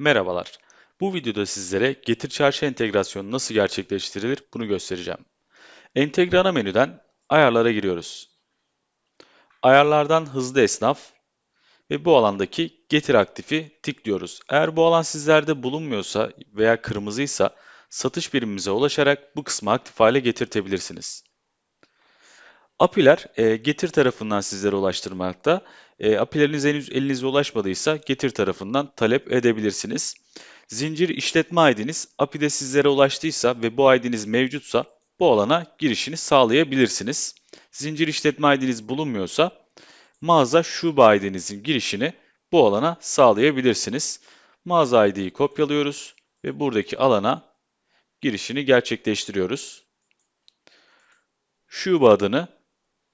Merhabalar. Bu videoda sizlere Getir Çarşı entegrasyonu nasıl gerçekleştirilir bunu göstereceğim. Entegre ana menüden ayarlara giriyoruz. Ayarlardan hızlı esnaf ve bu alandaki Getir aktifi tıklıyoruz. Eğer bu alan sizlerde bulunmuyorsa veya kırmızıysa satış birimimize ulaşarak bu kısmı aktif hale getirtebilirsiniz. API'ler e, Getir tarafından sizlere ulaştırmakta. E, API'leriniz henüz elinize ulaşmadıysa Getir tarafından talep edebilirsiniz. Zincir işletme ID'niz API'de sizlere ulaştıysa ve bu ID'niz mevcutsa bu alana girişini sağlayabilirsiniz. Zincir işletme ID'niz bulunmuyorsa mağaza şube ID'nizin girişini bu alana sağlayabilirsiniz. Mağaza ID'yi kopyalıyoruz ve buradaki alana girişini gerçekleştiriyoruz. Şube adını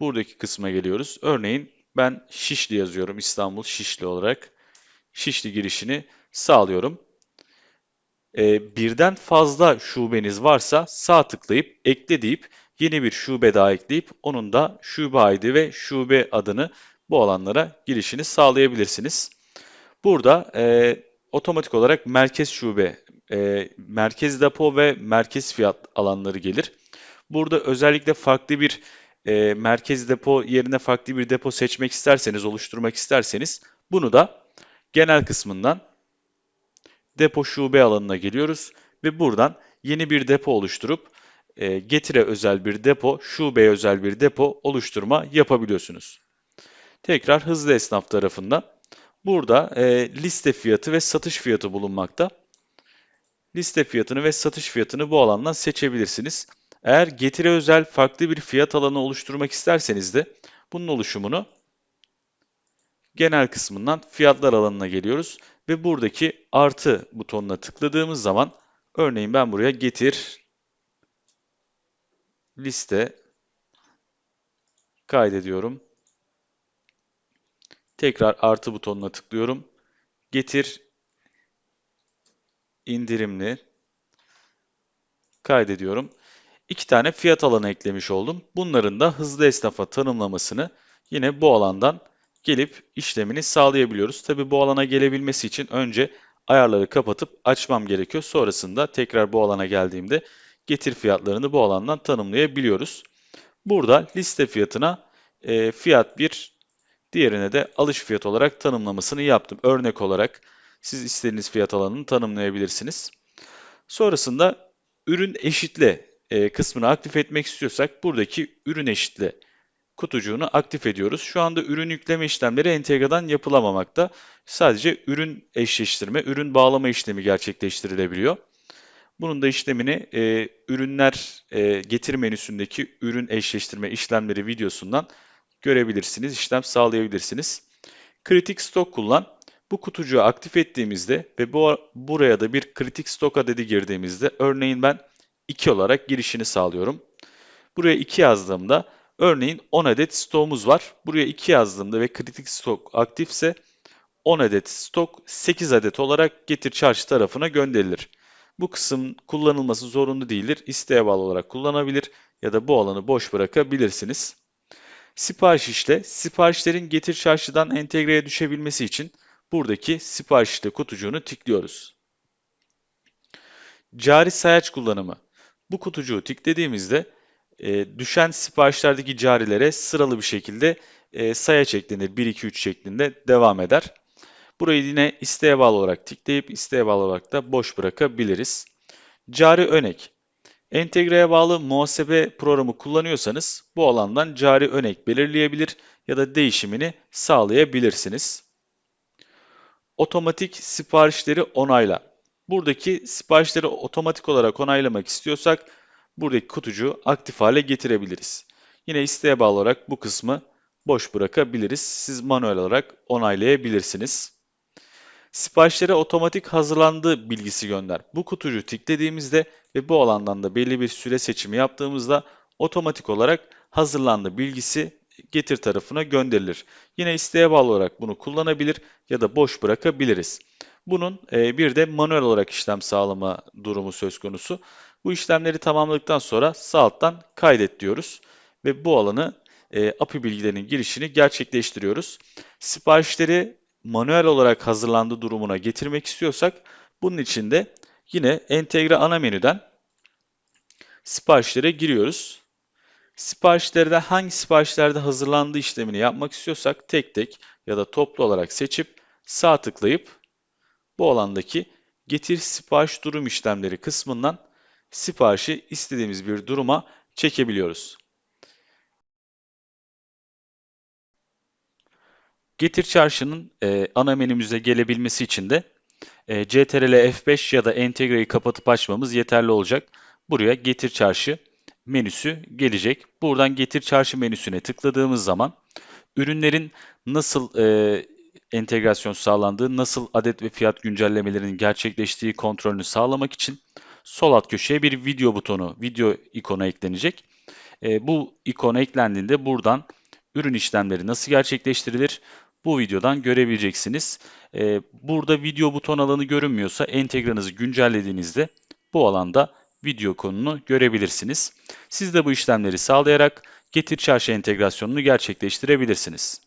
buradaki kısma geliyoruz. Örneğin ben Şişli yazıyorum İstanbul Şişli olarak. Şişli girişini sağlıyorum. Ee, birden fazla şubeniz varsa sağ tıklayıp ekle deyip yeni bir şube daha ekleyip onun da şube ID ve şube adını bu alanlara girişini sağlayabilirsiniz. Burada e, otomatik olarak merkez şube, e, merkez depo ve merkez fiyat alanları gelir. Burada özellikle farklı bir e, merkez depo yerine farklı bir depo seçmek isterseniz, oluşturmak isterseniz bunu da genel kısmından depo şube alanına geliyoruz ve buradan yeni bir depo oluşturup e, getire özel bir depo, şubeye özel bir depo oluşturma yapabiliyorsunuz. Tekrar hızlı esnaf tarafında burada e, liste fiyatı ve satış fiyatı bulunmakta. Liste fiyatını ve satış fiyatını bu alandan seçebilirsiniz. Eğer getiri özel farklı bir fiyat alanı oluşturmak isterseniz de bunun oluşumunu genel kısmından fiyatlar alanına geliyoruz ve buradaki artı butonuna tıkladığımız zaman örneğin ben buraya getir liste kaydediyorum. Tekrar artı butonuna tıklıyorum. Getir indirimli kaydediyorum. İki tane fiyat alanı eklemiş oldum. Bunların da hızlı esnafa tanımlamasını yine bu alandan gelip işlemini sağlayabiliyoruz. Tabi bu alana gelebilmesi için önce ayarları kapatıp açmam gerekiyor. Sonrasında tekrar bu alana geldiğimde getir fiyatlarını bu alandan tanımlayabiliyoruz. Burada liste fiyatına e, fiyat 1, diğerine de alış fiyat olarak tanımlamasını yaptım. Örnek olarak siz istediğiniz fiyat alanını tanımlayabilirsiniz. Sonrasında ürün eşitle e, kısmını aktif etmek istiyorsak buradaki ürün eşitle kutucuğunu aktif ediyoruz. Şu anda ürün yükleme işlemleri entegradan yapılamamakta. Sadece ürün eşleştirme, ürün bağlama işlemi gerçekleştirilebiliyor. Bunun da işlemini e, ürünler e, getir menüsündeki ürün eşleştirme işlemleri videosundan görebilirsiniz, işlem sağlayabilirsiniz. Kritik stok kullan. Bu kutucuğu aktif ettiğimizde ve bu buraya da bir kritik stok adedi girdiğimizde örneğin ben 2 olarak girişini sağlıyorum. Buraya 2 yazdığımda örneğin 10 adet stoğumuz var. Buraya 2 yazdığımda ve kritik stok aktifse 10 adet stok 8 adet olarak getir çarşı tarafına gönderilir. Bu kısım kullanılması zorunlu değildir. İsteğe bağlı olarak kullanabilir ya da bu alanı boş bırakabilirsiniz. Sipariş işle siparişlerin getir çarşıdan entegreye düşebilmesi için buradaki sipariş işle kutucuğunu tıklıyoruz. Cari sayaç kullanımı. Bu kutucuğu tıkladığımızda e, düşen siparişlerdeki carilere sıralı bir şekilde e, sayaç eklenir. 1, 2, 3 şeklinde devam eder. Burayı yine isteğe bağlı olarak tıklayıp isteğe bağlı olarak da boş bırakabiliriz. Cari önek. Entegreye bağlı muhasebe programı kullanıyorsanız bu alandan cari önek belirleyebilir ya da değişimini sağlayabilirsiniz. Otomatik siparişleri onayla. Buradaki siparişleri otomatik olarak onaylamak istiyorsak buradaki kutucuğu aktif hale getirebiliriz. Yine isteğe bağlı olarak bu kısmı boş bırakabiliriz. Siz manuel olarak onaylayabilirsiniz. Siparişlere otomatik hazırlandığı bilgisi gönder. Bu kutucuğu tıkladığımızda ve bu alandan da belli bir süre seçimi yaptığımızda otomatik olarak hazırlandı bilgisi getir tarafına gönderilir. Yine isteğe bağlı olarak bunu kullanabilir ya da boş bırakabiliriz. Bunun e, bir de manuel olarak işlem sağlama durumu söz konusu. Bu işlemleri tamamladıktan sonra sağ alttan kaydet diyoruz ve bu alanı e, API bilgilerinin girişini gerçekleştiriyoruz. Siparişleri manuel olarak hazırlandığı durumuna getirmek istiyorsak bunun için de yine entegre ana menüden siparişlere giriyoruz. Siparişlerde hangi siparişlerde hazırlandığı işlemini yapmak istiyorsak tek tek ya da toplu olarak seçip sağ tıklayıp bu alandaki getir sipariş durum işlemleri kısmından siparişi istediğimiz bir duruma çekebiliyoruz. Getir çarşının e, ana menümüze gelebilmesi için de e, CTRL F5 ya da entegreyi kapatıp açmamız yeterli olacak. Buraya getir çarşı menüsü gelecek. Buradan getir çarşı menüsüne tıkladığımız zaman ürünlerin nasıl e, entegrasyon sağlandığı, nasıl adet ve fiyat güncellemelerinin gerçekleştiği kontrolünü sağlamak için sol alt köşeye bir video butonu, video ikonu eklenecek. E, bu ikon eklendiğinde buradan ürün işlemleri nasıl gerçekleştirilir? Bu videodan görebileceksiniz. E, burada video buton alanı görünmüyorsa entegranızı güncellediğinizde bu alanda video konunu görebilirsiniz. Siz de bu işlemleri sağlayarak Getir Çarşı entegrasyonunu gerçekleştirebilirsiniz.